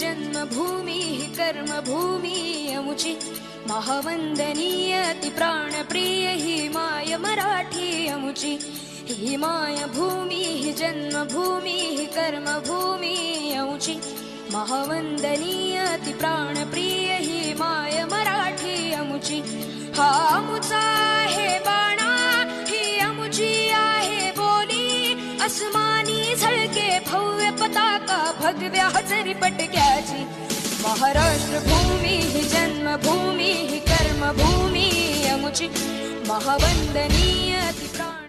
जन्मभूमी हि कर्मभूमी अमुची महावंदनीय ती प्राणप्रिय ही माय मराठी अमुची ही माय भूमी हि जन्मभूमी हि कर्मभूमी अमुची महावंदनीय ती प्राणप्रिय भव्य पताका भगव्या हजरी पटक्याची। महाराष्ट्र भूमी ही जन्मभूमी ही कर्मभूमी अमुची। महावंदनीय ती प्राण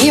ही